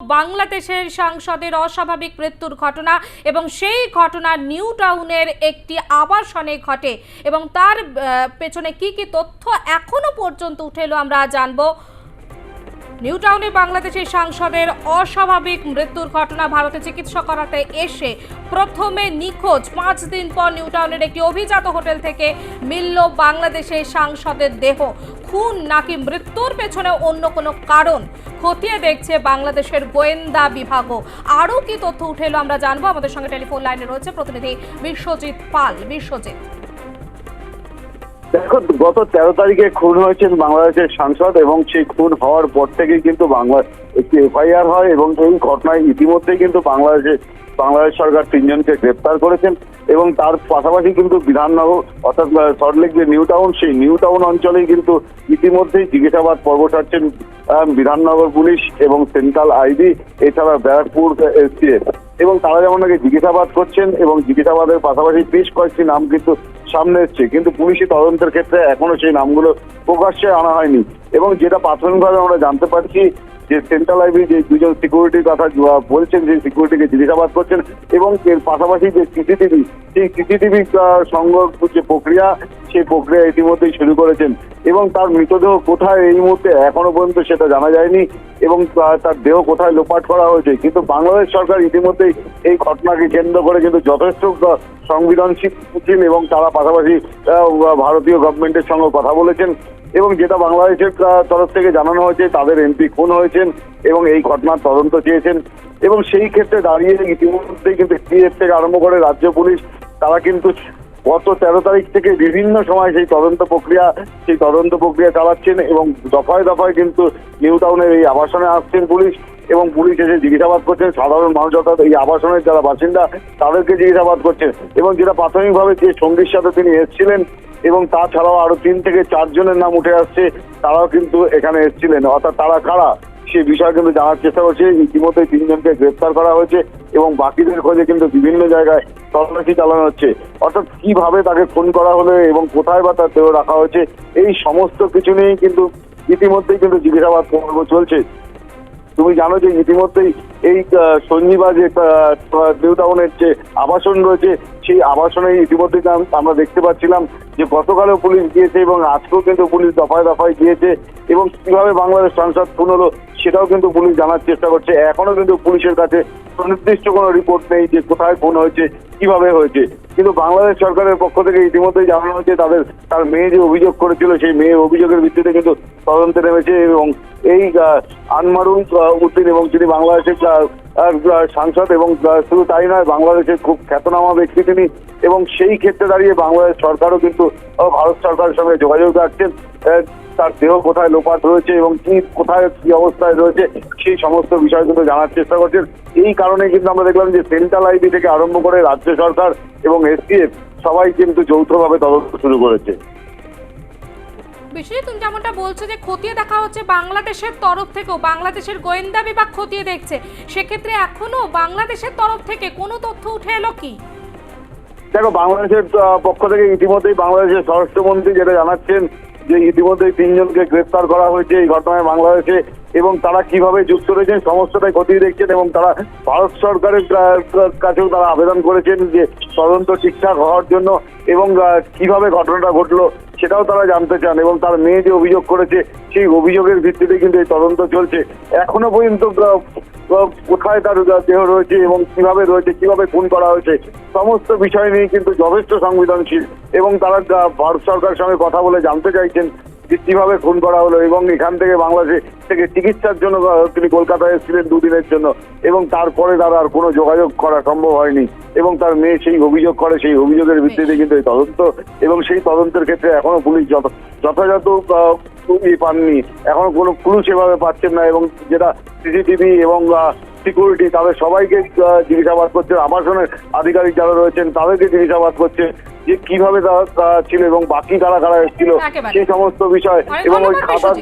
বাংলাদেশের সাংসদের অস্বাভাবিক মৃত্যুর ঘটনা এবং সেই ঘটনা নিউ টাউনের একটি আবাসনে ঘটে এবং তার পেছনে কি কি তথ্য এখনও পর্যন্ত উঠে এলো আমরা জানব। নিউ টাউনে বাংলাদেশের সাংসদের অস্বাভাবিক মৃত্যুর ঘটনা ভারতে চিকিৎসা করাতে এসে প্রথমে নিখোঁজ। পাঁচ দিন পর নিউ টাউনের একটি অভিজাত হোটেল থেকে মিলল বাংলাদেশের সাংসদের দেহ। খুন নাকি মৃত্যুর পেছনে অন্য কোনো কারণ? খতিয়ে দেখছে বাংলাদেশের গোয়েন্দা বিভাগও। আরও কি তথ্য উঠে এলো আমরা জানব। আমাদের সঙ্গে টেলিফোন লাইনে রয়েছে প্রতিনিধি বিশ্বজিৎ পাল। বিশ্বজিৎ। দেখো, গত তেরো তারিখে খুন হয়েছেন বাংলাদেশের সাংসদ এবং সেই খুন হওয়ার পর থেকে কিন্তু বাংলা একটি এফআইআর হয় এবং এই ঘটনায় ইতিমধ্যেই কিন্তু বাংলাদেশে বাংলাদেশ সরকার তিনজনকে গ্রেপ্তার করেছেন এবং তার পাশাপাশি কিন্তু বিধাননগর অর্থাৎ সল্টলেক যে নিউ টাউন, সেই নিউ টাউন অঞ্চলেই কিন্তু ইতিমধ্যেই জিজ্ঞাসাবাদ পর্ব সারছেন বিধাননগর পুলিশ এবং সেন্ট্রাল আইডি, এছাড়া ব্যারাকপুর এসটিএফ। এবং তারা যেমন নাকি জিজ্ঞাসাবাদ করছেন এবং জিজ্ঞাসাবাদের পাশাপাশি বেশ কয়েকটি নাম কিন্তু সামনে এসছে। কিন্তু পুলিশি তদন্তের ক্ষেত্রে এখনও সেই নামগুলো প্রকাশ্যে আনা হয়নি। এবং যেটা প্রাথমিকভাবে আমরা জানতে পারছি, যে সেন্ট্রাল আইবি যে দুজন সিকিউরিটির কথা বলছেন, যে সিকিউরিটিকে জিজ্ঞাসাবাদ করছেন, এবং এর পাশাপাশি যে সিসিটিভি সেই সিসিটিভি সংগ্রহ যে প্রক্রিয়া সেই প্রক্রিয়া ইতিমধ্যেই শুরু করেছেন এবং তার মৃতদেহ কোথায় এই মুহূর্তে এখনও পর্যন্ত সেটা জানা যায়নি এবং তার দেহ কোথায় লোপাট করা হয়েছে। কিন্তু বাংলাদেশ সরকার ইতিমধ্যেই এই ঘটনাকে কেন্দ্র করে কিন্তু যথেষ্ট সংবেদনশীল এবং তারা পাশাপাশি ভারতীয় গভর্নমেন্টের সঙ্গে কথা বলেছেন এবং যেটা বাংলাদেশের তরফ থেকে জানানো হয়েছে তাদের এমপি খুন হয়েছেন এবং এই ঘটনার তদন্ত চেয়েছেন এবং সেই ক্ষেত্রে দাঁড়িয়ে ইতিমধ্যেই কিন্তু পিএফ থেকে আরম্ভ করে রাজ্য পুলিশ, তারা কিন্তু গত তেরো তারিখ থেকে বিভিন্ন সময় সেই তদন্ত প্রক্রিয়া, সেই তদন্ত প্রক্রিয়া চালাচ্ছেন এবং দফায় দফায় কিন্তু নিউ টাউনের এই আবাসনে আসছেন পুলিশ এবং পুলিশ এসে জিজ্ঞাসাবাদ করছেন। সাধারণ মানুষ অর্থাৎ এই আবাসনের যারা বাসিন্দা, তাদেরকে জিজ্ঞাসাবাদ করছেন এবং যেটা প্রাথমিকভাবে যে সঙ্গীর সাথে তিনি এসেছিলেন এবং তাছাড়াও আরও তিন থেকে চারজনের নাম উঠে আসছে, তারাও কিন্তু এখানে এসেছিলেন। অর্থাৎ তারা কারা? সে বিষয়ে কিন্তু জানার চেষ্টা করছে। ইতিমধ্যে তিনজনকে গ্রেপ্তার করা হয়েছে এবং বাকিদের খোঁজে কিন্তু বিভিন্ন জায়গায় তল্লাশি চালানো হচ্ছে। অর্থাৎ কীভাবে তাকে খুন করা হলো এবং কোথায় বা তার দেহ রাখা হয়েছে, এই সমস্ত কিছু নিয়েই কিন্তু ইতিমধ্যেই কিন্তু জিজ্ঞাসাবাদ পর্ব চলছে। তুমি জানো যে ইতিমধ্যেই এই সঞ্জীবা যে নিউ টাউনের যে আবাসন রয়েছে, সেই আবাসনে ইতিমধ্যেই আম- আমরা দেখতে পাচ্ছিলাম যে গতকালও পুলিশ গিয়েছে এবং আজকেও কিন্তু পুলিশ দফায় দফায় গিয়েছে এবং কীভাবে বাংলাদেশ সংসদ খুন হলো সেটাও কিন্তু পুলিশ জানার চেষ্টা করছে। এখনও কিন্তু পুলিশের কাছে সুনির্দিষ্ট কোনো রিপোর্ট নেই যে কোথায় খুন হয়েছে, কীভাবে হয়েছে। কিন্তু বাংলাদেশ সরকারের পক্ষ থেকে ইতিমধ্যেই জানানো হয়েছে, তাদের, তার মেয়ে যে অভিযোগ করেছিল, সেই মেয়ে অভিযোগের ভিত্তিতে কিন্তু তদন্তে নেমেছে এবং এই আনমারুল উদ্দিন এবং তিনি বাংলাদেশের সাংসদ এবং শুধু তাই নয় বাংলাদেশের খুব খ্যাতনামা ব্যক্তি তিনি এবং সেই ক্ষেত্রে দাঁড়িয়ে বাংলাদেশ সরকারও কিন্তু ভারত সরকারের সঙ্গে যোগাযোগ রাখছেন। তার দেহ কোথায় লোপাট রয়েছে এবং কি, কোথায় কি অবস্থায় রয়েছে, সেই সমস্ত বিষয় কিন্তু জানার চেষ্টা করছেন। এই কারণে কিন্তু আমরা দেখলাম যে সেন্ট্রাল আইবি থেকে আরম্ভ করে রাজ্য সরকার এবং এসটিএফ সবাই কিন্তু যৌথভাবে তদন্ত শুরু করেছে। বিশ্বজিৎ তুমি যেমনটা বলছো যে খতিয়ে দেখা হচ্ছে বাংলাদেশের তরফ থেকেও, বাংলাদেশের গোয়েন্দা বিভাগ খতিয়ে দেখছে। সেক্ষেত্রে এখনও বাংলাদেশের তরফ থেকে কোনো তথ্য উঠে এলো কি? দেখো, বাংলাদেশের পক্ষ থেকে ইতিমধ্যেই বাংলাদেশের স্বরাষ্ট্রমন্ত্রী যেটা জানাচ্ছেন যে ইতিমধ্যেই তিনজনকে গ্রেপ্তার করা হয়েছে এই ঘটনায় বাংলাদেশে এবং তারা কীভাবে যুক্ত রয়েছেন, সমস্তটাই খতিয়ে দেখছেন এবং তারা ভারত সরকারের কাছেও তারা আবেদন করেছেন যে তদন্ত ঠিকঠাক হওয়ার জন্য এবং কীভাবে ঘটনাটা ঘটলো সেটাও তারা জানতে চান এবং তার মেয়ে যে অভিযোগ করেছে, সেই অভিযোগের ভিত্তিতে কিন্তু এই তদন্ত চলছে। এখনও পর্যন্ত কোথায় তার দেহ রয়েছে এবং কীভাবে রয়েছে, কীভাবে খুন করা হয়েছে, সমস্ত বিষয় নিয়ে কিন্তু যথেষ্ট সংবেদনশীল এবং তারা ভারত সরকারের সঙ্গে কথা বলে জানতে চাইছেন। যে কীভাবে খুন করা হলো এবং এখান থেকে বাংলাদেশ থেকে চিকিৎসার জন্য তিনি কলকাতায় এসেছিলেন দুদিনের জন্য এবং তারপরে তার আর কোনো যোগাযোগ করা সম্ভব হয়নি এবং তার মেয়ে সেই অভিযোগ করে সেই অভিযোগের ভিত্তিতে কিন্তু এই তদন্ত এবং সেই তদন্তের ক্ষেত্রে এখনও পুলিশ যথা- যথাযথ পাননি। এখনও কোনো ক্লু সেভাবে পাচ্ছেন না এবং যেটা সিসিটিভি এবং সিকিউরিটি তাদের সবাইকে জিজ্ঞাসাবাদ করছে আবাসনের আধিকারিক যারা রয়েছেন তাদেরকে জিজ্ঞাসাবাদ করছে যে কীভাবে তারা ছিল এবং বাকি কারা কারা এসেছিল সেই সমস্ত বিষয় এবং ওই খাতার।